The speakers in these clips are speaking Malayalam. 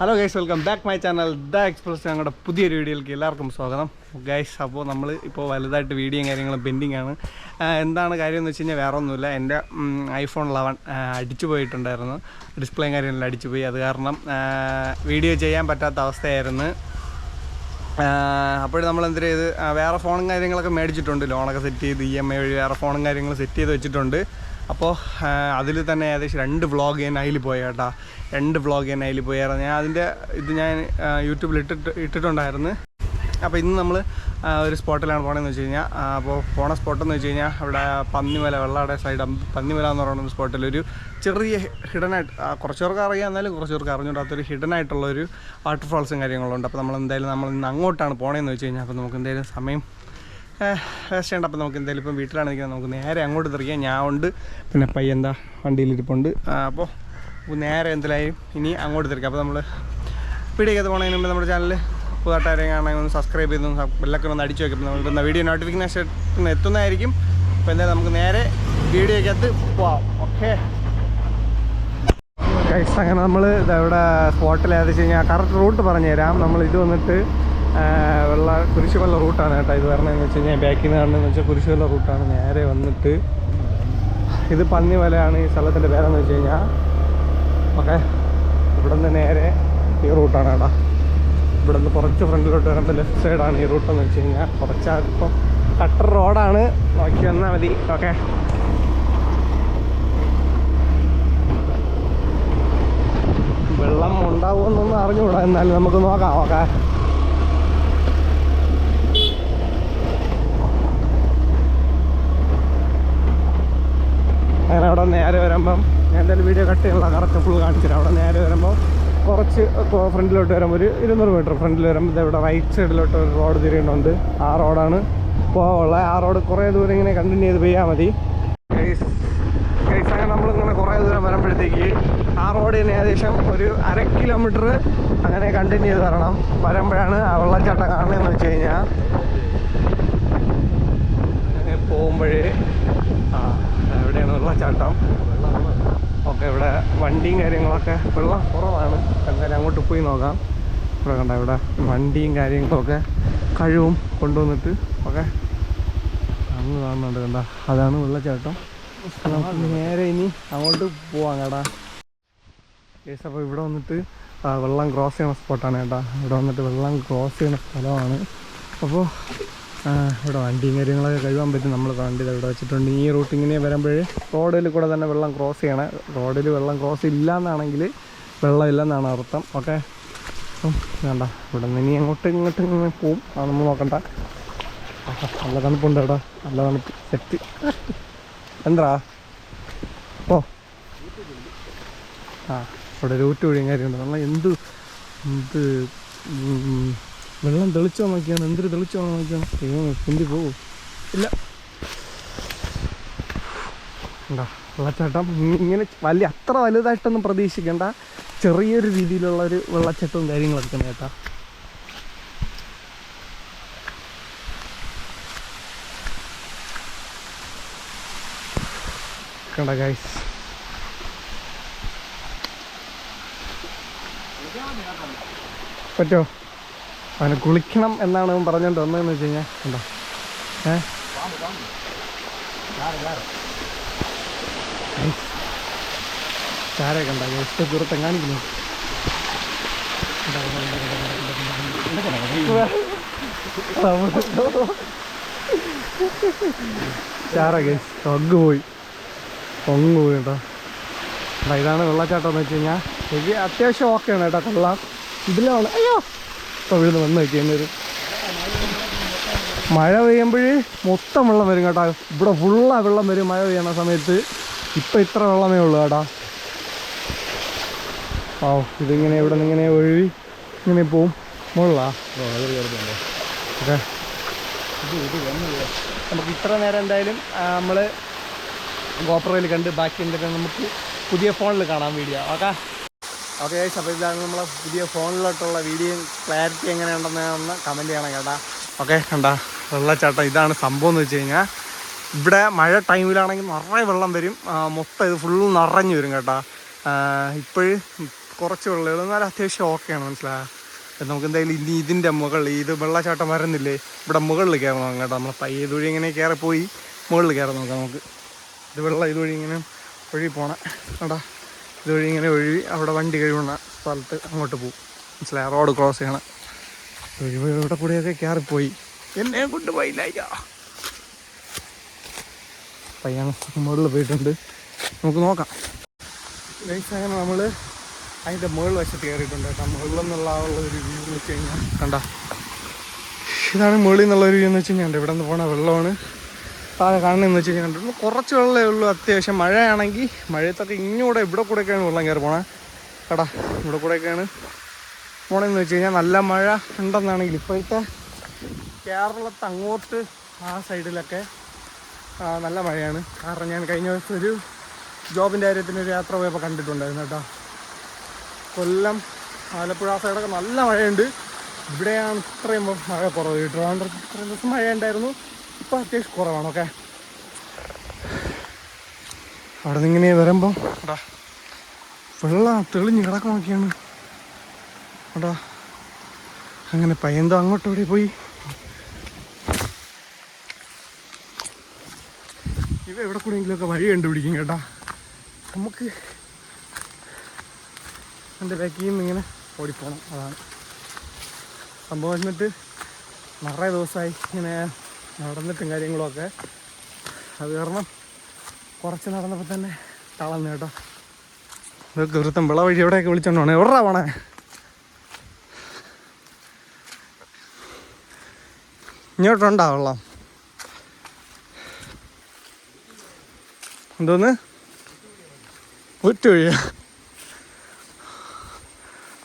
Hello guys welcome back my channel The Express ഞങ്ങളുടെ പുതിയൊരു വീഡിയോയിലേക്ക് എല്ലാവർക്കും സ്വാഗതം. ഗൈസ് അപ്പോൾ നമ്മൾ ഇപ്പോൾ വലുതായിട്ട് വീഡിയോയും കാര്യങ്ങളും പെൻഡിങ് ആണ്. എന്താണ് കാര്യം എന്ന് വെച്ച് കഴിഞ്ഞാൽ വേറെ ഒന്നുമില്ല എന്റെ ഐഫോൺ ലെവൻ അടിച്ചു പോയിട്ടുണ്ടായിരുന്നു. ഡിസ്പ്ലേയും കാര്യങ്ങളെല്ലാം അടിച്ചു പോയി. അത് കാരണം വീഡിയോ ചെയ്യാൻ പറ്റാത്ത അവസ്ഥയായിരുന്നു. അപ്പോൾ നമ്മൾ എന്തു ചെയ്ത് വേറെ ഫോണും കാര്യങ്ങളൊക്കെ മേടിച്ചിട്ടുണ്ട്. ലോണൊക്കെ സെറ്റ് ചെയ്ത് ഇ എം ഐ വഴി വേറെ ഫോണും കാര്യങ്ങളും സെറ്റ് ചെയ്ത് വെച്ചിട്ടുണ്ട്. അപ്പോൾ അതിൽ തന്നെ ഏകദേശം രണ്ട് വ്ളോഗ് ഞാൻ അതിൽ പോയ കേട്ടാ. രണ്ട് വ്ളോഗ് ഞാൻ അതിൽ പോയായിരുന്നു ഞാൻ അതിന്റെ ഇത് ഞാൻ യൂട്യൂബിൽ ഇട്ടിട്ട് ഇട്ടിട്ടുണ്ടായിരുന്നു. അപ്പോൾ ഇന്ന് നമ്മൾ ഒരു സ്പോട്ടിലാണ് പോകണമെന്ന് വെച്ച് കഴിഞ്ഞാൽ അപ്പോൾ പോണ സ്പോട്ടെന്ന് വെച്ച് കഴിഞ്ഞാൽ അവിടെ പന്നിമല വെള്ളാടെ സൈഡ് പന്നിമല എന്ന് പറയുന്ന സ്പോട്ടിൽ ഒരു ചെറിയ ഹിഡനായിട്ട് കുറച്ച് പേർക്ക് അറിയാം എന്നാലും കുറച്ച് പേർക്ക് അറിഞ്ഞുകൊണ്ടാത്തൊരു ഹിഡനായിട്ടുള്ളൊരു വാട്ടർഫാൾസും കാര്യങ്ങളുണ്ട് അപ്പോൾ നമ്മൾ എന്തായാലും നമ്മൾ ഇന്ന് അങ്ങോട്ടാണ് പോകണമെന്ന് വെച്ച് കഴിഞ്ഞാൽ അപ്പോൾ നമുക്ക് എന്തായാലും സമയം വേസ്റ്റ് അപ്പം നമുക്ക് എന്തായാലും ഇപ്പം വീട്ടിലാണ് നിൽക്കുന്നത് നമുക്ക് നേരെ അങ്ങോട്ട് തിരിക്കാം ഞാൻ ഉണ്ട്. പിന്നെ പയ്യ എന്താ വണ്ടിയിലിരിപ്പുണ്ട്. അപ്പോൾ നേരെ എന്തായാലും ഇനി അങ്ങോട്ട് തിരിക്കാം. അപ്പോൾ നമ്മൾ വീഡിയോക്കകത്ത് പോകണമെങ്കിൽ മുമ്പ് നമ്മുടെ ചാനൽ പുതുതായിട്ട് ആരെയും കാണാൻ ഒന്ന് സബ്സ്ക്രൈബ് ചെയ്തൊന്ന് ബെല്ലൊക്കെ ഒന്ന് അടിച്ചു വയ്ക്കും നമ്മൾ ഇപ്പം വീഡിയോ നോട്ടിഫിക്കേഷൻ എത്തുന്നതായിരിക്കും. അപ്പോൾ എന്തായാലും നമുക്ക് നേരെ വീഡിയോക്കകത്ത് പോവാം. ഓക്കെ അങ്ങനെ നമ്മൾ ഇവിടെ സ്പോട്ടിൽ ഏകദേശം കഴിഞ്ഞാൽ കറക്റ്റ് റൂട്ട് പറഞ്ഞു തരാം നമ്മൾ ഇത് വന്നിട്ട് വെള്ള കുരിശുവെള്ള റൂട്ടാണ് കേട്ടോ ഇത് പറഞ്ഞതെന്ന് വെച്ച് കഴിഞ്ഞാൽ ബാക്കിൽ നിന്ന് കാണുന്നതെന്ന് വെച്ചാൽ കുരിശുവെള്ള റൂട്ടാണ്. നേരെ വന്നിട്ട് ഇത് പന്നിമലയാണ് ഈ സ്ഥലത്തിന്റെ പേരെന്ന് വെച്ച് കഴിഞ്ഞാൽ ഓക്കെ. ഇവിടെ നിന്ന് നേരെ ഈ റൂട്ടാണ് കേട്ടോ. ഇവിടെ നിന്ന് കുറച്ച് ഫ്രണ്ടിലോട്ട് വരുമ്പോൾ ലെഫ്റ്റ് സൈഡാണ് ഈ റൂട്ടെന്ന് വെച്ച് കഴിഞ്ഞാൽ കുറച്ച് ഇപ്പം കട്ടർ റോഡാണ് നോക്കി വന്നാൽ മതി. ഓക്കെ. വെള്ളം ഉണ്ടാവുമെന്നൊന്നും അറിഞ്ഞുകൂടാ എന്നാലും നമുക്ക് നോക്കാം. ഓക്കെ. അങ്ങനെ അവിടെ നേരെ വരുമ്പം ഞാൻ എന്തായാലും വീഡിയോ കട്ട് ചെയ്യാനുള്ള കറക്റ്റ് ഫുൾ കാണിച്ചു അവിടെ നേരെ വരുമ്പോൾ കുറച്ച് ഫ്രണ്ടിലോട്ട് വരുമ്പോൾ ഒരു ഇരുന്നൂറ് മീറ്റർ ഫ്രണ്ടിൽ വരുമ്പോൾ ഇവിടെ റൈറ്റ് സൈഡിലോട്ട് ഒരു റോഡ് തിരിയുന്നുണ്ട്. ആ റോഡാണ് പോകാനുള്ളത് ആ റോഡ് കുറേ ദൂരം ഇങ്ങനെ കണ്ടിന്യൂ ചെയ്ത് പെയ്യാൽ മതി. അങ്ങനെ നമ്മളിങ്ങനെ കുറേ ദൂരം വരുമ്പോഴത്തേക്ക് ആ റോഡ് തന്നെ ഏകദേശം ഒരു അര കിലോമീറ്റർ അങ്ങനെ കണ്ടിന്യൂ ചെയ്ത് വരണം. വരുമ്പോഴാണ് ആ വെള്ളച്ചാട്ടം കാണുന്നതെന്ന് വെച്ച് കഴിഞ്ഞാൽ പോകുമ്പോഴേ ആ വെള്ളച്ചാട്ടം ഓക്കെ ഇവിടെ വണ്ടിയും കാര്യങ്ങളൊക്കെ വെള്ളം കുറവാണ്. എന്തായാലും അങ്ങോട്ട് പോയി നോക്കാം. ഇവിടെ കണ്ട ഇവിടെ വണ്ടിയും കാര്യങ്ങളൊക്കെ കഴിവും കൊണ്ടുവന്നിട്ട് ഓക്കെ അങ്ങ് കാണുന്നുണ്ട് കണ്ട. അതാണ് വെള്ളച്ചാട്ടം നമുക്ക് നേരെ ഇനി അങ്ങോട്ട് പോവാം കേട്ടാ. കേസ് അപ്പോൾ ഇവിടെ വന്നിട്ട് വെള്ളം ക്രോസ് ചെയ്യുന്ന സ്പോട്ടാണ് കേട്ടോ. ഇവിടെ വന്നിട്ട് വെള്ളം ക്രോസ് ചെയ്യുന്ന സ്ഥലമാണ്. അപ്പോൾ ഇവിടെ വണ്ടിയും കാര്യങ്ങളൊക്കെ കഴുകാൻ പറ്റും. നമ്മൾ വണ്ടി ഇവിടെ വെച്ചിട്ടുണ്ട്. ഈ റൂട്ട് ഇങ്ങനെ വരുമ്പോഴേ റോഡിൽ കൂടെ തന്നെ വെള്ളം ക്രോസ് ചെയ്യണം. റോഡിൽ വെള്ളം ക്രോസ് ഇല്ല എന്നാണെങ്കിൽ വെള്ളം ഇല്ലെന്നാണ് അർത്ഥം. ഓക്കെ? അപ്പം വേണ്ട. ഇവിടെ നിന്ന് ഇനി അങ്ങോട്ടും ഇങ്ങോട്ടും ഇങ്ങനെ പോവും. അതൊന്നും നോക്കണ്ട. നല്ല തണുപ്പുണ്ട് ഇവിടെ നല്ല തണുപ്പ്. സെറ്റ്. എന്താ? ഓ ആ ഇവിടെ റൂട്ട് വഴിയും കാര്യമുണ്ട് നമ്മൾ എന്ത് എന്ത് വെള്ളം തെളിച്ചോ നോക്കിയാണ് എന്തൊരു തെളിച്ചോ നോക്കിയാണ്. ദൈവമേ പോവും. ഇല്ല. വെള്ളച്ചാട്ടം. ഇങ്ങനെ വലിയ അത്ര വലുതായിട്ടൊന്നും പ്രതീക്ഷിക്കേണ്ട. ചെറിയൊരു രീതിയിലുള്ള ഒരു വെള്ളച്ചാട്ടവും കാര്യങ്ങളൊക്കെ കേട്ടാ. പറ്റോ അവന് കുളിക്കണം എന്നാണ് അവൻ പറഞ്ഞുകൊണ്ട് വന്നതെന്ന് വെച്ച് കഴിഞ്ഞാൽ കണ്ടോ? ഏ? ചാരൊക്കെ ചാര ഇഷ്ട ദൂരത്തെ കാണിക്കുന്നു. ചാരൊക്കെ ഒങ്ങ് പോയി. ഒങ്ങ് പോയി കേട്ടോ. ഇതാണ് വെള്ളച്ചാട്ടം എന്ന് വെച്ച് കഴിഞ്ഞാൽ എനിക്ക് അത്യാവശ്യം ഓക്കെയാണ് കേട്ടോ കൊള്ളാം. ഇതിലാണ് അയ്യോ! ഇപ്പോൾ വീഴുന്ന വന്ന് വയ്ക്കുന്നൊരു മഴ പെയ്യുമ്പോൾ മൊത്തം വെള്ളം വരും കേട്ടോ. ഇവിടെ ഫുള്ളാ വെള്ളം വരും മഴ പെയ്യണ സമയത്ത്. ഇപ്പം ഇത്ര വെള്ളമേ ഉള്ളൂ കേട്ടാ. ഓ ഇതിങ്ങനെ ഇവിടെ നിന്ന് ഇങ്ങനെ ഒഴുകി ഇങ്ങനെ പോവും. മുകളിലാ. ഓക്കെ. നമുക്ക് ഇത്ര നേരം എന്തായാലും നമ്മൾ ഗോപ്രോയിൽ കണ്ട് ബാക്കി എന്തൊക്കെ നമുക്ക് പുതിയ ഫോണിൽ കാണാം വീഡിയോ. ഓക്കെ. ഓക്കെ അപ്പോൾ ഇതാണ് നമ്മളെ പുതിയ ഫോണിലോട്ടുള്ള വീഡിയോ ക്ലാരിറ്റി എങ്ങനെയുണ്ടെന്ന് കമന്റ് ചെയ്യണം കേട്ടാ. ഓക്കെ കണ്ടാ വെള്ളച്ചാട്ടം. ഇതാണ് സംഭവം എന്ന് വെച്ച് കഴിഞ്ഞാൽ ഇവിടെ മഴ ടൈമിലാണെങ്കിൽ നിറയെ വെള്ളം വരും. മൊത്തം ഇത് ഫുള്ള് നിറഞ്ഞു വരും കേട്ടാ. ഇപ്പോഴും കുറച്ച് വെള്ളം എന്നാലും അത്യാവശ്യം ഓക്കെയാണ് മനസ്സിലായോ? നമുക്ക് എന്തായാലും ഇനി ഇതിന്റെ മുകളിൽ ഇത് വെള്ളച്ചാട്ടം വരുന്നില്ലേ ഇവിടെ മുകളിൽ കയറി നോക്കാം കേട്ടോ. നമ്മൾ പയ്യെ ഇതുവഴി ഇങ്ങനെ കയറിപ്പോയി. പോയി മുകളിൽ കയറി നോക്കാം നമുക്ക്. ഇത് വെള്ളം ഇതുവഴി ഇങ്ങനെ ഒഴുകി പോണേ. കേട്ടോ ഇതുവഴി ഇങ്ങനെ ഒഴുകി അവിടെ വണ്ടി കഴിവുന്ന സ്ഥലത്ത് അങ്ങോട്ട് പോകും മനസ്സിലായി? റോഡ് ക്രോസ് ചെയ്യണം. ഇതുവഴി ഇവിടെ കൂടെയൊക്കെ കയറിപ്പോയി. എന്നെ കൊണ്ട് പോയില്ല പയ്യാണ് മുകളിൽ പോയിട്ടുണ്ട്. നമുക്ക് നോക്കാം. ഗൈസ് അങ്ങനെ നമ്മൾ അതിന്റെ മുകളിൽ വശത്ത് കയറിയിട്ടുണ്ട് കേട്ടോ. മുകളിൽ നിന്നുള്ള ആ ഒരു വ്യൂ എന്ന് വെച്ച് കഴിഞ്ഞാൽ. കണ്ട? ഇതാണ് മുകളിൽ നിന്നുള്ള ഒരു വ്യൂ എന്ന് വെച്ച് കഴിഞ്ഞാൽ ഇവിടെ നിന്ന് പോണ വെള്ളമാണ്. താഴെ കാണണമെന്ന് വെച്ച് കഴിഞ്ഞാൽ കുറച്ച് വെള്ളമേ ഉള്ളൂ അത്യാവശ്യം. മഴയാണെങ്കിൽ മഴയത്തൊക്കെ ഇങ്ങോട്ട് ഇവിടെ കൂടെയൊക്കെയാണ് വെള്ളം കയറി പോണേ. കടാ ഇവിടെ കൂടെയൊക്കെയാണ് പോണെന്ന് വെച്ച് കഴിഞ്ഞാൽ നല്ല മഴ ഉണ്ടെന്നാണെങ്കിൽ ഇപ്പോഴത്തെ കേരളത്ത് അങ്ങോട്ട് ആ സൈഡിലൊക്കെ നല്ല മഴയാണ്. കാരണം ഞാൻ കഴിഞ്ഞ ദിവസം ഒരു ജോബിന്റെ കാര്യത്തിന് ഒരു യാത്ര പോയപ്പോൾ കണ്ടിട്ടുണ്ടായിരുന്നു കേട്ടോ. കൊല്ലം ആലപ്പുഴ ആ സൈഡൊക്കെ നല്ല മഴയുണ്ട്. ഇവിടെയാണ് ഇത്രയും മഴ കുറവ്. ട്രിവാൻഡ്രത്ത് ഇത്രയും ദിവസം മഴ ഉണ്ടായിരുന്നു ഇപ്പോൾ അത്യാവശ്യം കുറവാണ് ഓക്കെ അവിടെ നിന്ന് ഇങ്ങനെ വരുമ്പോൾ എടാ വെള്ളം തെളിഞ്ഞ് കിടക്കണമൊക്കെയാണ് എടാ അങ്ങനെ പയ്യന്തോ അങ്ങോട്ട് ഇവിടെ പോയി? ഇവ എവിടെ കൂടെയെങ്കിലുമൊക്കെ വഴി കണ്ടുപിടിക്കും കേട്ടാ. നമുക്ക് എന്റെ ബാക്കിൽ നിന്ന് ഇങ്ങനെ ഓടിപ്പോണം അതാണ്. സംഭവം എന്നിട്ട് നിറയെ ദിവസമായി ഇങ്ങനെ നടന്നിട്ടും കാര്യങ്ങളുമൊക്കെ അത് കാരണം കുറച്ച് നടന്നപ്പോൾ തന്നെ തളർന്നു കേട്ടോ. ഇതൊക്കെ വൃത്തം വിള വഴി എവിടെയൊക്കെ വിളിച്ചോണ്ട് പോണേ? എവിടാ പോണേ? ഇങ്ങോട്ടുണ്ടോ വെള്ളം? എന്തോന്ന്? ഊറ്റുവഴിയ?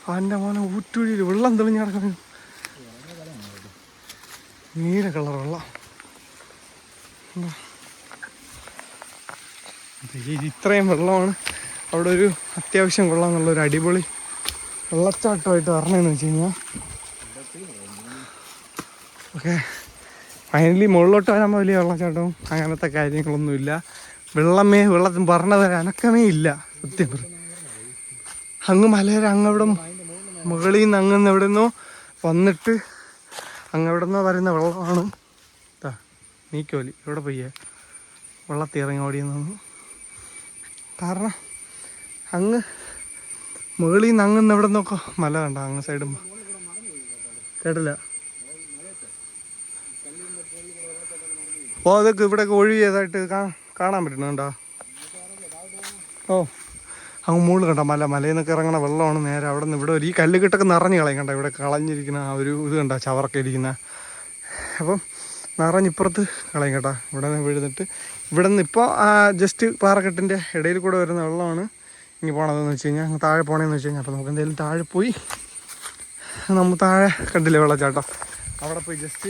അവന്റെ മോനെ ഊറ്റുവഴിയിൽ വെള്ളം തെളിഞ്ഞ് കിടക്കുന്നു. നീല കളർ വെള്ളം. ഇത്രയും വെള്ളമാണ്. അവിടെ ഒരു അത്യാവശ്യം കൊള്ളാം എന്നുള്ള ഒരു അടിപൊളി വെള്ളച്ചാട്ടമായിട്ട് വരണമെന്ന് വെച്ച് കഴിഞ്ഞാൽ ഓക്കെ. ഫൈനലി മുകളിലോട്ട് വരാൻ വലിയ വെള്ളച്ചാട്ടവും അങ്ങനത്തെ കാര്യങ്ങളൊന്നുമില്ല. വെള്ളമേ വെള്ളത്തിന് പറഞ്ഞു അനക്കമേ ഇല്ല സത്യം അങ്ങ് മലയുടെ അങ്ങവിടെ മുകളിൽ നിന്ന് അങ്ങ് എവിടെ നിന്നോ വന്നിട്ട് അങ്ങ് എവിടെ നിന്നോ വരുന്ന വെള്ളമാണ്. നീക്കോലി. ഇവിടെ പോയ. വെള്ളത്തിൽ ഇറങ്ങി ഓടിയെന്നു കാരണം അങ്ങ് മുകളിൽ നിന്ന് അങ്ങ് ഇവിടെ നിന്നൊക്കെ മല കണ്ട അങ്ങ് സൈഡും കേട്ടില്ല? ഓ അതൊക്കെ ഇവിടെയൊക്കെ ഒഴുകിയതായിട്ട് കാ- കാണാൻ പറ്റുന്നുണ്ടോ ഓ അങ്ങ് മുകളിൽ കണ്ട മല? മലയിൽ നിന്നൊക്കെ ഇറങ്ങണ വെള്ളമാണ് നേരെ അവിടെ നിന്ന് ഇവിടെ ഒരു ഈ കല്ലുകെട്ടൊക്കെ നിറഞ്ഞ് കളയും കണ്ട? ഇവിടെ കളഞ്ഞിരിക്കുന്ന ആ ഒരു ഇത് കണ്ട? ചവറൊക്കെ ഇരിക്കുന്ന. അപ്പം നിറഞ്ഞിപ്പുറത്ത് കളയും കേട്ടോ. ഇവിടെ നിന്ന് വീഴുന്നിട്ട്. ഇവിടെ നിന്ന് ഇപ്പോൾ ജസ്റ്റ് പാറക്കെട്ടിന്റെ ഇടയിൽ കൂടെ വരുന്ന വെള്ളമാണ് ഇനി പോണതെന്ന് വെച്ച് കഴിഞ്ഞാൽ അങ്ങ് താഴെ പോകണമെന്ന് വെച്ച് കഴിഞ്ഞാൽ അപ്പോൾ നമുക്ക് എന്തെങ്കിലും താഴെ പോയി നമ്മൾ താഴെ കണ്ടില്ലേ വെള്ളച്ചാട്ടം? അവിടെ പോയി ജസ്റ്റ്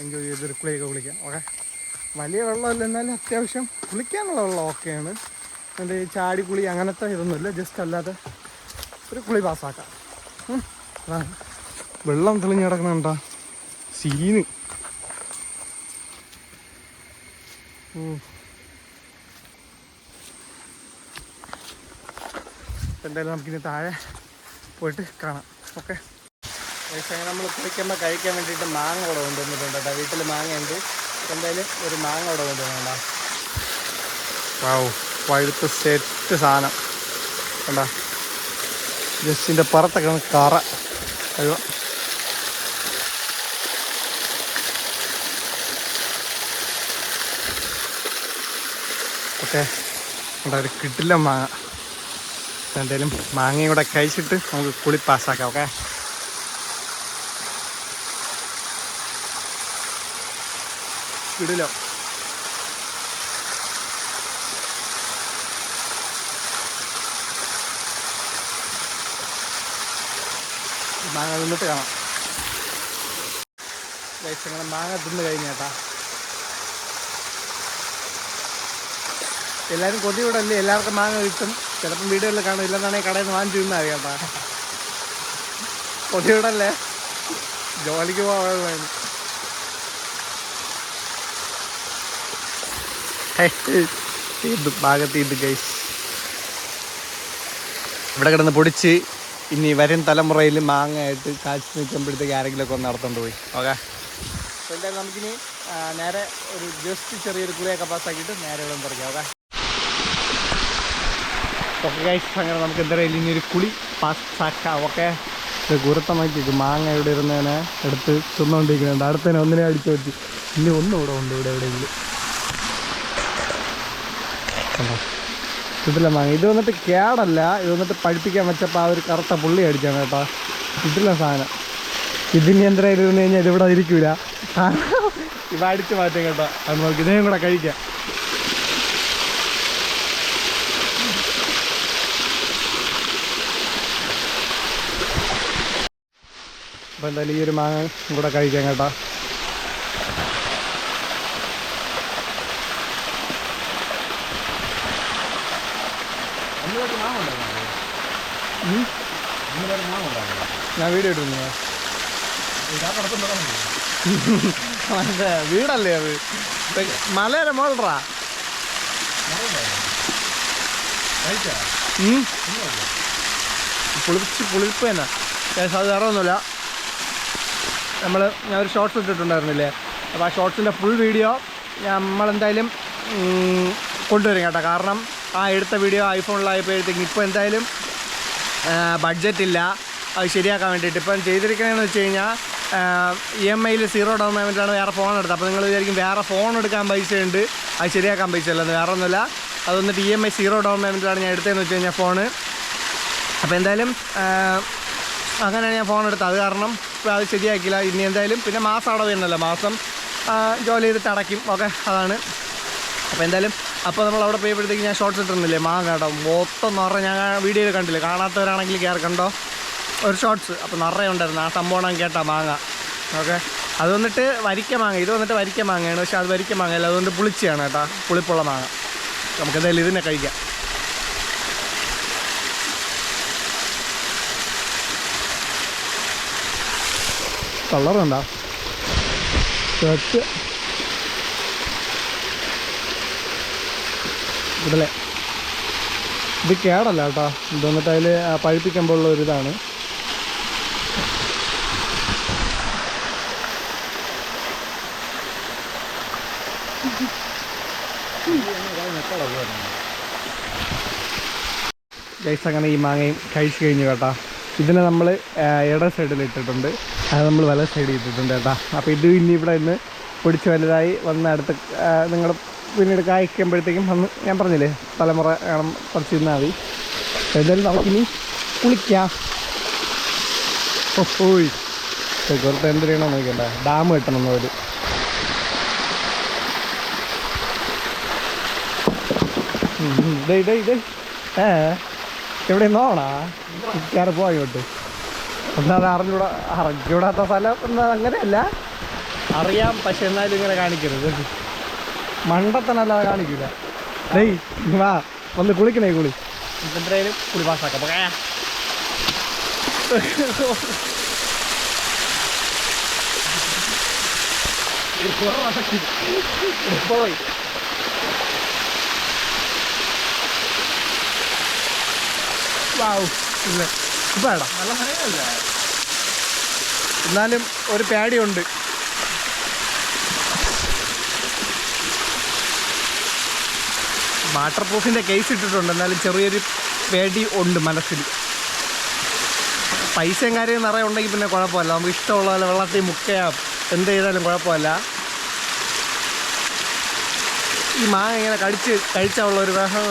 എൻജോയ് ചെയ്ത് ഒരു കുളിയൊക്കെ കുളിക്കാം. ഓക്കെ? വലിയ വെള്ളമല്ല എന്നാലും അത്യാവശ്യം കുളിക്കാനുള്ള വെള്ളം ഓക്കെയാണ് എന്റെ ഈ ചാടി കുളി അങ്ങനത്തെ ഇതൊന്നുമില്ല. ജസ്റ്റ് അല്ലാതെ ഒരു കുളി പാസ്സാക്കാം. വെള്ളം തെളിഞ്ഞ് കിടക്കുന്നുണ്ടോ? സീന്. എന്തായാലും നമുക്കിനി താഴെ പോയിട്ട് കാണാം. ഓക്കെ. അങ്ങനെ നമ്മൾ കുളിക്കുമ്പോൾ കഴിക്കാൻ വേണ്ടിയിട്ട് മാങ്ങ അവിടെ കൊണ്ടുവന്നിട്ടുണ്ട് കേട്ടോ. വീട്ടിൽ മാങ്ങയുണ്ട്. എന്തായാലും ഒരു മാങ്ങ അവിടെ കൊണ്ടുവന്നണ്ട വാവ്. പഴുത്ത് സെറ്റ് സാധനം. കണ്ടാ? ജസ്റ്റിന്റെ പുറത്തൊക്കെ കറ. അയ്യോ ഓക്കെ ഇവിടെ ഒരു കിട്ടില്ല മാങ്ങ. എന്തായാലും മാങ്ങയും കൂടെ കഴിച്ചിട്ട് നമുക്ക് കുളി പാസ്സാക്കാം ഓക്കെ? ഇടില്ലോ മാങ്ങ തിന്നിട്ട് കാണാം. മാങ്ങ തിന്ന് കഴിഞ്ഞ എല്ലാവരും കൊതി ഇവിടെ അല്ലേ എല്ലാവർക്കും മാങ്ങ കിട്ടും? ചിലപ്പം വീടുകളിൽ കാണും ഇല്ലെന്നാണെങ്കിൽ കടയിൽ നിന്ന് വാങ്ങിച്ചു തിന്നാ കേട്ടാ കൊതി ഇവിടെ അല്ലേ ജോലിക്ക് പോകാൻ ഭാഗത്ത് ഇത് ഗൈസ് ഇവിടെ കിടന്ന് പൊടിച്ച് ഇനി വരും തലമുറയിൽ മാങ്ങയായിട്ട് കാച്ചു നിൽക്കുമ്പോഴത്തേക്ക് ആരെങ്കിലുമൊക്കെ ഒന്ന് നടത്തോണ്ട് പോയി. ഓക്കെ. നമുക്കിനി നേരെ ഒരു ജസ്റ്റ് ചെറിയൊരു കുറിയൊക്കെ പാസ്സാക്കിയിട്ട് നേരെ ഇവിടെ പറിക്കാം ഓക്കെ. ഓക്കെ ഗൈസ് അങ്ങനെ നമുക്ക് എന്തായാലും ഇനി ഒരു കുളി പാസ്സാക്കാം ഓക്കെ ഇത് ഗുരുത്തമാക്കിയിട്ട് മാങ്ങ ഇവിടെ ഇരുന്നതിനെ എടുത്ത് തിന്നുകൊണ്ടിരിക്കുന്നുണ്ട് അടുത്തതിനെ ഒന്നിനെ അടിച്ചു പറ്റി ഇനി ഒന്നും ഇവിടെ ഉണ്ട് ഇവിടെ എവിടെയെങ്കിലും. ഇതില്ല മാങ്ങ. ഇത് വന്നിട്ട് കേടല്ല. ഇത് വന്നിട്ട് പഴുപ്പിക്കാൻ വെച്ചപ്പോൾ ആ ഒരു കറുത്ത പുള്ളി അടിച്ചാണ് കേട്ടോ. ഇതില്ല സാധനം. ഇതിന് എന്തായാലും ഇരുന്ന് കഴിഞ്ഞാൽ ഇതിവിടെ ഇരിക്കൂല. ഇവ അടിച്ച് മാറ്റും കേട്ടോ. അത് നോക്കി ഇതേം കൂടെ കഴിക്കാം. അപ്പോൾ എന്തായാലും ഈ ഒരു മാങ്ങ കൂടെ കഴിക്കാം കേട്ടോ. ഞാൻ വീഡിയോ ഇട്ടിരുന്നു. വീടല്ലേ അത്? മലയുടെ മോളറാ പുളിച്ച് പുളിപ്പ് തന്നെ. അത് വേറെ ഒന്നുമില്ല. നമ്മൾ ഞാൻ ഒരു ഷോർട്സ് ഇട്ടിട്ടുണ്ടായിരുന്നില്ലേ? അപ്പോൾ ആ ഷോർട്സിന്റെ ഫുൾ വീഡിയോ നമ്മളെന്തായാലും കൊണ്ടുവരും കേട്ടോ. കാരണം ആ എടുത്ത വീഡിയോ ഐഫോണിലായപ്പോഴത്തേക്കും ഇപ്പോൾ എന്തായാലും ബഡ്ജറ്റ് ഇല്ല. അത് ശരിയാക്കാൻ വേണ്ടിയിട്ട്. ഇപ്പം ചെയ്തിരിക്കണമെന്ന് വെച്ച് കഴിഞ്ഞാൽ ഇ എം ഐയിൽ സീറോ ഡൗൺ പേയ്മെന്റാണ് വേറെ ഫോൺ എടുത്തത്. അപ്പോൾ നിങ്ങൾ വിചാരിക്കും വേറെ ഫോൺ എടുക്കാൻ പൈസ ഉണ്ട് അത് ശരിയാക്കാൻ പൈസ അത് വേറെ ഒന്നുമില്ല അത് വന്നിട്ട് E M I zero down പേയ്മെന്റിലാണ് ഞാൻ എടുത്തതെന്ന് വെച്ച് കഴിഞ്ഞാൽ ഫോണ് അപ്പോൾ എന്തായാലും അങ്ങനെയാണ് ഞാൻ ഫോൺ എടുത്തത്. അത് കാരണം അത് ശരിയാക്കില്ല ഇനി എന്തായാലും പിന്നെ മാസം അവിടെ തന്നെയല്ല മാസം ജോലി ചെയ്തിട്ട് അടയ്ക്കും. ഓക്കെ അതാണ്. അപ്പോൾ എന്തായാലും അപ്പോൾ നമ്മൾ അവിടെ പോയപ്പോഴത്തേക്ക് ഞാൻ ഷോർട്സ് ഇട്ടിരുന്നില്ലേ? മാങ്ങ കേട്ടോ മൊത്തം നിറയെ ഞാൻ വീഡിയോയിൽ കണ്ടില്ലേ? കാണാത്തവരാണെങ്കിൽ കയറി കണ്ടോ? ഒരു ഷോർട്സ് അപ്പോൾ നിറയെ ഉണ്ടായിരുന്നു. ആ സംഭവം കേട്ടാ മാങ്ങ. ഓക്കെ അത് വന്നിട്ട് വരിക്ക മാങ്ങ. ഇത് വന്നിട്ട് വരിക്ക മാങ്ങയാണ്. പക്ഷേ അത് വരിക്ക മാങ്ങയല്ല. അതുകൊണ്ട് പുളിച്ചയാണ് കേട്ടോ. പുളിപ്പുള്ള മാങ്ങ. നമുക്ക് എന്തായാലും ഇതിനെ കഴിക്കാം. സെറ്റ് ഇതല്ലേ? ഇത് കേടല്ല കേട്ടോ. ഇത് വന്നിട്ട് അതിൽ പഴുപ്പിക്കുമ്പോൾ ഉള്ള ഒരിതാണ് ഗൈസ് അങ്ങനെ ഈ മാങ്ങയും കഴിച്ചു കഴിഞ്ഞു കേട്ടോ. ഇതിനെ നമ്മൾ ഇട സൈഡിൽ ഇട്ടിട്ടുണ്ട്. അത് നമ്മൾ വല സൈഡ് ചെയ്തിട്ടുണ്ട് കേട്ടോ. അപ്പോൾ ഇത് ഇനി ഇവിടെ നിന്ന് പൊടിച്ച് വലുതായി വന്ന് അടുത്ത് നിങ്ങൾ പിന്നീട് കായ്ക്കുമ്പോഴത്തേക്കും വന്ന് ഞാൻ പറഞ്ഞില്ലേ തലമുറ വേണം കുറച്ച് തിന്നാൽ മതി. എന്തായാലും നമുക്കിനി കുളിക്കാം. കുറച്ച് എന്ത് ചെയ്യണോ നോക്കണ്ട ഡാം കെട്ടണം ഒരു ഇതേ ഇതേ ഇതേ ഏ എവിടെ നോണാ കയറി പോവാ അത് അറിഞ്ഞൂടാ അറിഞ്ഞൂടാത്ത സ്ഥലം എന്നാ അങ്ങനെയല്ല. അറിയാം പക്ഷെ എന്നാലും ഇങ്ങനെ കാണിക്കരുത്. മണ്ടത്തനല്ലാതെ കാണിക്കില്ല ഡേയ് വാ വന്ന് കുളിക്കണേ കുളി. എന്തായാലും കുളി പാസ്സാക്കാം. പോയി. വാവ് ഇല്ല? ഇപ്പേടാ നല്ല മഴയല്ല? എന്നാലും ഒരു പേടിയുണ്ട്. വാട്ടർ പ്രൂഫിന്റെ കേസ് ഇട്ടിട്ടുണ്ട്. എന്നാലും ചെറിയൊരു പേടി ഉണ്ട് മനസ്സിൽ. പൈസയും കാര്യം നിറയെ ഉണ്ടെങ്കിൽ പിന്നെ കുഴപ്പമില്ല. നമുക്ക് ഇഷ്ടമുള്ള പോലെ വെള്ളത്തിൽ മുക്കയാം എന്ത് ചെയ്താലും കുഴപ്പമില്ല. ഈ മാങ്ങ ഇങ്ങനെ കടിച്ച് ഉള്ള ഒരു വിഷം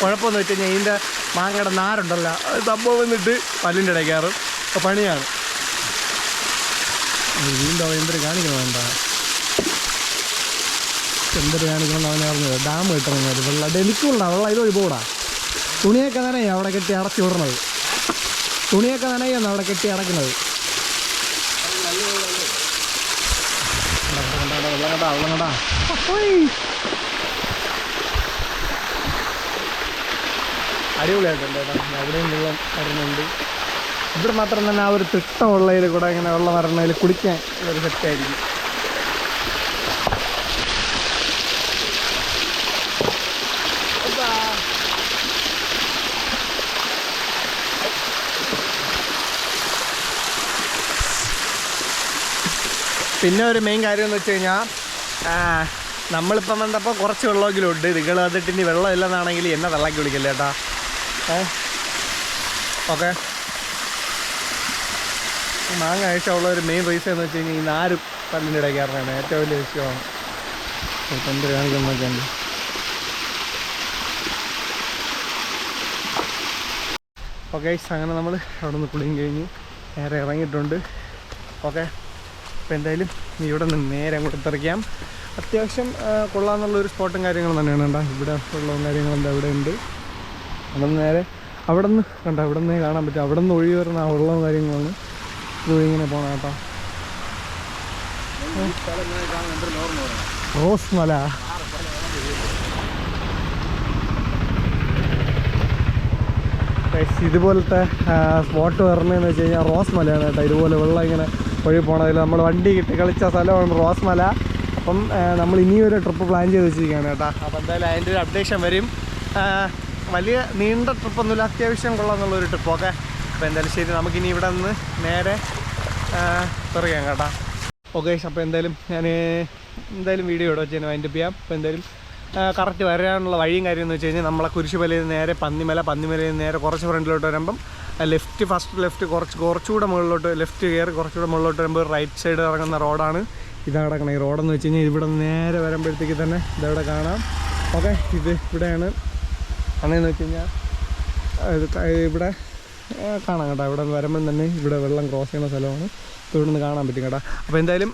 കുഴപ്പമെന്ന് വെച്ച് കഴിഞ്ഞാൽ ഇതിന്റെ മാങ്ങയുടെ നാരുണ്ടല്ലോ സംഭവം വന്നിട്ട് പല്ലിന്റെ ഇടയ്ക്കാറ് പണിയാണ് വീണ്ടും എന്തൊരു കാണിക്കണം വേണ്ട എന്തൊരു കാണിക്കണം അവനെ അറിഞ്ഞത് ഡാം കിട്ടണം വെള്ളം ഡെലിക്കുള്ള വെള്ളം ഇതൊരു പോടാ തുണിയൊക്കെ നനയാ അവിടെ കെട്ടി അടച്ചു വിടണത് തുണിയൊക്കെ നനയാണ് അവിടെ കെട്ടി അടക്കുന്നത് വെള്ളം കണ്ടാ വെള്ളം കണ്ടാ അടിപൊളിയായിട്ടുണ്ട് അവിടെയും വെള്ളം വരുന്നുണ്ട്. ഇവിടെ മാത്രം തന്നെ ആ ഒരു തിട്ടമുള്ളതിൽ കൂടെ ഇങ്ങനെ വെള്ളം വരണതിൽ കുടിക്കാൻ ഒരു സെറ്റായിരിക്കും പിന്നെ ഒരു മെയിൻ കാര്യം എന്ന് വെച്ച് കഴിഞ്ഞാൽ നമ്മളിപ്പം വന്നപ്പോൾ കുറച്ച് വെള്ളമെങ്കിലും ഉണ്ട്. നിങ്ങൾ വന്നിട്ട് ഇനി വെള്ളം ഇല്ലെന്നാണെങ്കിൽ എന്നെ വെള്ളമാക്കി വിളിക്കല്ലേട്ടാ ഓക്കെ. മാങ്ങ ആവശ്യമുള്ള ഒരു മെയിൻ റീസൺ എന്ന് വെച്ച് കഴിഞ്ഞാൽ ഈ നാര് പല്ലിന്റെ ഇടയ്ക്ക് ഏറ്റവും വലിയ വിഷയമാണ്. എന്ത് കാണിക്കുന്നൊക്കെ ഉണ്ട് ഓക്കെ അങ്ങനെ നമ്മൾ അവിടെ നിന്ന് കുളിയും കഴിഞ്ഞ് നേരെ ഇറങ്ങിയിട്ടുണ്ട്. ഓക്കെ അപ്പോൾ എന്തായാലും ഇവിടെ നിന്ന് നേരെ അങ്ങോട്ട് തെറിക്കാം അത്യാവശ്യം കൊള്ളാമെന്നുള്ളൊരു സ്പോട്ടും കാര്യങ്ങളും തന്നെയാണ് ഉണ്ടാ ഇവിടെ ഉള്ള കാര്യങ്ങളും എന്താ ഇവിടെ ഉണ്ട്. അവിടെ നിന്ന് നേരെ അവിടെ നിന്ന് കണ്ട അവിടെ നിന്ന് കാണാൻ പറ്റും. അവിടെ നിന്ന് ഒഴി വരുന്ന ആ വെള്ളവും കാര്യങ്ങളാണ് ഇങ്ങനെ പോണ കേട്ടോ. റോസ് മല ഇതുപോലത്തെ സ്പോട്ട് വരണതെന്ന് വെച്ച് കഴിഞ്ഞാൽ റോസ് മലയാണ് കേട്ടോ. ഇതുപോലെ വെള്ളം ഇങ്ങനെ ഒഴി പോണതിൽ നമ്മൾ വണ്ടി കിട്ടി കളിച്ച സ്ഥലമാണ് റോസ് മല അപ്പം നമ്മൾ ഇനിയൊരു ട്രിപ്പ് പ്ലാൻ ചെയ്ത് വെച്ചിരിക്കുകയാണ് കേട്ടോ. അപ്പം എന്തായാലും അതിന്റെ ഒരു അപ്ഡേഷൻ വരും. വലിയ നീണ്ട ട്രിപ്പൊന്നുമില്ല. അത്യാവശ്യം കൊള്ളാമെന്നുള്ളൊരു ട്രിപ്പ്. ഓക്കെ? അപ്പോൾ എന്തായാലും ശരി നമുക്കിനി ഇവിടെ നിന്ന് നേരെ പറയാം കേട്ടോ. ഓക്കെ അപ്പോൾ എന്തായാലും ഞാൻ എന്തായാലും വീഡിയോ ഇവിടെ വെച്ച് തന്നെ വൈൻഡപ്പ് ചെയ്യാം. അപ്പോൾ എന്തായാലും കറക്റ്റ് വരാനുള്ള വഴിയും കാര്യം എന്ന് വെച്ച് കഴിഞ്ഞാൽ നമ്മളെ കുരിശുമലയിൽ നിന്ന് നേരെ പന്നിമല പന്നിമലയിൽ നിന്ന് നേരെ കുറച്ച് ഫ്രണ്ടിലോട്ട് വരുമ്പം ലെഫ്റ്റ് ഫസ്റ്റ് ലെഫ്റ്റ് കുറച്ച് കുറച്ചുകൂടെ മുകളിലോട്ട് ലെഫ്റ്റ് കയറി കുറച്ചുകൂടെ മുകളിലോട്ട് വരുമ്പോൾ റൈറ്റ് സൈഡ് ഇറങ്ങുന്ന റോഡാണ്. ഇതാ കിടക്കണം ഈ റോഡെന്ന് വെച്ച് കഴിഞ്ഞാൽ ഇവിടെ നേരെ വരുമ്പോഴത്തേക്ക് തന്നെ ഇതവിടെ കാണാം. ഓക്കെ ഇത് ഇവിടെയാണ്. അന്നെന്ന് വെച്ച് കഴിഞ്ഞാൽ ഇവിടെ കാണാം കേട്ടോ. ഇവിടെ വരുമ്പം തന്നെ ഇവിടെ വെള്ളം ക്രോസ് ചെയ്യുന്ന സ്ഥലമാണ്. ഇവിടെ നിന്ന് കാണാൻ പറ്റും കേട്ടോ. അപ്പോൾ എന്തായാലും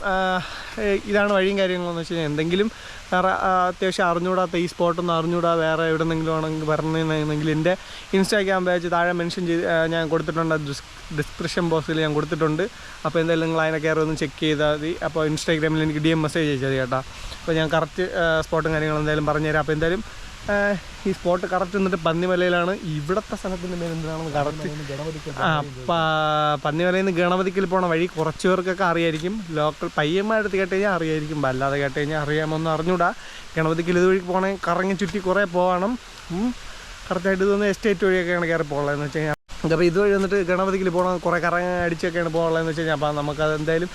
ഇതാണ് വഴിയും കാര്യങ്ങളെന്ന് വെച്ച് കഴിഞ്ഞാൽ എന്തെങ്കിലും വേറെ അത്യാവശ്യം അറിഞ്ഞുകൂടാത്ത ഈ സ്പോട്ടൊന്നും അറിഞ്ഞുകൂടാ വേറെ എവിടെന്നെങ്കിലും ആണെങ്കിൽ പറഞ്ഞിരുന്നെങ്കിൽ എന്റെ ഇൻസ്റ്റാഗ്രാം പേജ് താഴെ മെൻഷൻ ചെയ്ത് ഞാൻ കൊടുത്തിട്ടുണ്ട്. ഡിസ്ക്രിപ്ഷൻ ബോക്സിൽ ഞാൻ കൊടുത്തിട്ടുണ്ട്. അപ്പോൾ എന്തായാലും നിങ്ങൾ അതിനെ കയറി ഒന്ന് ചെക്ക് ചെയ്താൽ മതി. അപ്പോൾ ഇൻസ്റ്റാഗ്രാമിൽ എനിക്ക് ഡി എം മെസ്സേജ് അയച്ചാൽ കേട്ടോ. അപ്പോൾ ഞാൻ കറക്റ്റ് സ്പോട്ടും കാര്യങ്ങളും എന്തായാലും പറഞ്ഞുതരാം. അപ്പോൾ എന്തായാലും ഈ സ്പോട്ട് കറക്റ്റ് എന്നിട്ട് പന്നിമലയിലാണ്. ഇവിടത്തെ സ്ഥലത്തിന്റെ പേര് എന്തിനാണെന്ന് കറക്റ്റ്. പന്നിമലയിൽ നിന്ന് ഗണപതിക്കൽ പോണ വഴി കുറച്ച് പേർക്കൊക്കെ അറിയായിരിക്കും. ലോക്കൽ പയ്യന്മാരെടുത്ത് കേട്ട് കഴിഞ്ഞാൽ അറിയായിരിക്കും. അല്ലാതെ കേട്ട് കഴിഞ്ഞാൽ അറിയാമെന്ന് അറിഞ്ഞൂടാ. ഗണപതിക്കൽ ഇതുവഴി പോകണേ കറങ്ങി ചുറ്റി കുറേ പോകണം കറക്റ്റായിട്ട് ഇതൊന്ന് എസ്റ്റേറ്റ് വഴിയൊക്കെയാണ് കയറി പോകുള്ളതെന്ന് വെച്ച് കഴിഞ്ഞാൽ അപ്പോൾ ഇതുവഴി വന്നിട്ട് ഗണപതിക്കൽ പോകണം കുറേ കറങ്ങി അടിച്ചൊക്കെയാണ് പോകുള്ളതെന്ന് വെച്ച് കഴിഞ്ഞാൽ അപ്പോൾ നമുക്കത് എന്തായാലും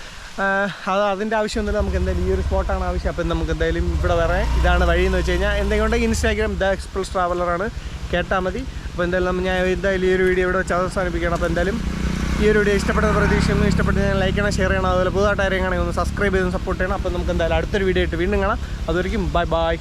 അത് അതിന്റെ ആവശ്യമൊന്നുമില്ല നമുക്ക് എന്തായാലും ഈ ഒരു സ്പോട്ടാണ് ആവശ്യം. അപ്പം നമുക്ക് എന്തായാലും ഇവിടെ വേറെ ഇതാണ് വഴി എന്ന് വെച്ച് കഴിഞ്ഞാൽ എന്തെങ്കിലും ഉണ്ടെങ്കിൽ ഇൻസ്റ്റാഗ്രാം ദ എക്സ്പ്രസ് ട്രാവലറാണ് കേട്ടാൽ മതി. അപ്പോൾ എന്തായാലും ഞാൻ എന്തായാലും ഈ ഒരു വീഡിയോ ഇവിടെ വെച്ച് അവസാനിപ്പിക്കണം അപ്പോൾ എന്തായാലും ഈ ഒരു വീഡിയോ ഇഷ്ടപ്പെട്ട പ്രതീക്ഷയൊന്നും ഇഷ്ടപ്പെട്ട് ഞാൻ ലൈക്ക് ചെയ്യണം ഷെയർ ചെയ്യണം. അതുപോലെ പുതുതായിട്ട് ആരെങ്കിലും ഒന്ന് സബ്സ്ക്രൈബ് ചെയ്ത് സപ്പോർട്ട് ചെയ്യണം. അപ്പോൾ നമുക്ക് എന്തായാലും അടുത്തൊരു വീഡിയോ ആയിട്ട് വീണ്ടും കാണാം. അതുവരെയും ബൈ ബൈ